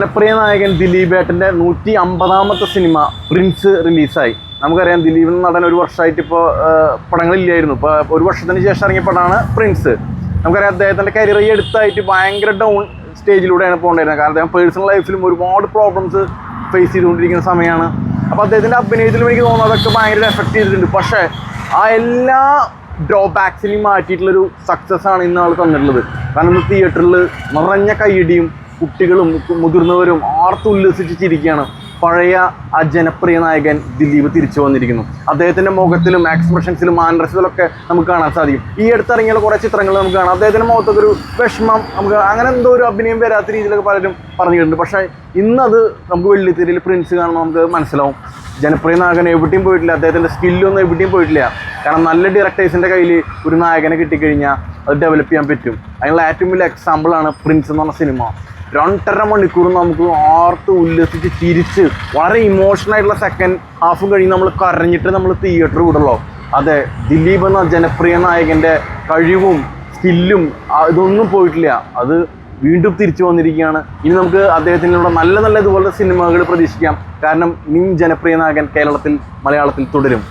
ജനപ്രിയ നായകൻ ദിലീപ് ഏട്ടന്റെ നൂറ്റി അമ്പതാമത്തെ സിനിമ പ്രിൻസ് റിലീസായി. നമുക്കറിയാം ദിലീപ് നടൻ ഒരു വർഷമായിട്ട് ഇപ്പോൾ പടങ്ങളില്ലായിരുന്നു. ഇപ്പോൾ ഒരു വർഷത്തിന് ശേഷം ഇറങ്ങിയ പടമാണ് പ്രിൻസ്. നമുക്കറിയാം അദ്ദേഹത്തിന്റെ കരിയർ ഈ അടുത്തായിട്ട് ഭയങ്കര ഡൗൺ സ്റ്റേജിലൂടെയാണ് പോകേണ്ടിരുന്നത് കാരണം അദ്ദേഹം പേഴ്സണൽ ലൈഫിലും ഒരുപാട് പ്രോബ്ലംസ് ഫേസ് ചെയ്തുകൊണ്ടിരിക്കുന്ന സമയമാണ്. അപ്പോൾ അദ്ദേഹത്തിന്റെ അഭിനയത്തിലും എനിക്ക് തോന്നുന്നു അതൊക്കെ ഭയങ്കര എഫക്റ്റ് ചെയ്തിട്ടുണ്ട്. പക്ഷേ ആ എല്ലാ ഡ്രോബാക്സിനെയും മാറ്റിയിട്ടുള്ളൊരു സക്സസ് ആണ് ഇന്ന് ആൾ തന്നിട്ടുള്ളത്. കാരണം തിയേറ്ററിൽ നിറഞ്ഞ കൈയടിയും കുട്ടികളും മുതിർന്നവരും ആർത്തുല്ലസിച്ച് ചിരിക്കുകയാണ് പഴയ ആ ജനപ്രിയ നായകൻ ദിലീപ് തിരിച്ചു വന്നിരിക്കുന്നു. അദ്ദേഹത്തിന്റെ മുഖത്തിലും എക്സ്പ്രഷൻസിലും മാനറസിലൊക്കെ നമുക്ക് കാണാൻ സാധിക്കും. ഈ അടുത്തിറങ്ങിയ കുറേ ചിത്രങ്ങൾ നമുക്ക് കാണാം. അദ്ദേഹത്തിന്റെ മുഖത്തൊക്കെ ഒരു വിഷമം നമുക്ക് അങ്ങനെ എന്തോ ഒരു അഭിനയം വരാത്ത രീതിയിലൊക്കെ പലരും പറഞ്ഞിട്ടുണ്ട്. പക്ഷേ ഇന്നത് നമുക്ക് വെള്ളിത്തിരിയിൽ പ്രിൻസ് കാണുമ്പോൾ നമുക്ക് മനസ്സിലാവും. ജനപ്രിയ നായകൻ എവിടെയും പോയിട്ടില്ല. അദ്ദേഹത്തിന്റെ സ്കില്ലൊന്നും എവിടെയും പോയിട്ടില്ല. കാരണം നല്ല ഡയറക്ടേഴ്സിന്റെ കയ്യിൽ ഒരു നായകനെ കിട്ടിക്കഴിഞ്ഞാൽ അത് ഡെവലപ്പ് ചെയ്യാൻ പറ്റും. അതിനുള്ള ഏറ്റവും വലിയ എക്സാമ്പിളാണ് പ്രിൻസ് എന്ന് പറഞ്ഞ സിനിമ രണ്ടര മണിക്കൂർ നമുക്ക് ആർത്ത് ഉല്ലസിച്ച് ചിരിച്ച് വളരെ ഇമോഷണൽ ആയിട്ടുള്ള സെക്കൻഡ് ഹാഫും കഴിഞ്ഞ് നമ്മൾ കരഞ്ഞിട്ട് നമ്മൾ തിയേറ്റർ വിടുള്ളൂ. അതെ ദിലീപ് എന്ന ജനപ്രിയ നായകന്റെ കഴിവും സ്കില്ലും ഇതൊന്നും പോയിട്ടില്ല. അത് വീണ്ടും തിരിച്ചു വന്നിരിക്കുകയാണ്. ഇനി നമുക്ക് അദ്ദേഹത്തിനുള്ള നല്ല നല്ല ഇതുപോലത്തെ സിനിമകൾ പ്രതീക്ഷിക്കാം. കാരണം ഇനിയും ജനപ്രിയ നായകൻ കേരളത്തിൽ മലയാളത്തിൽ തുടരും.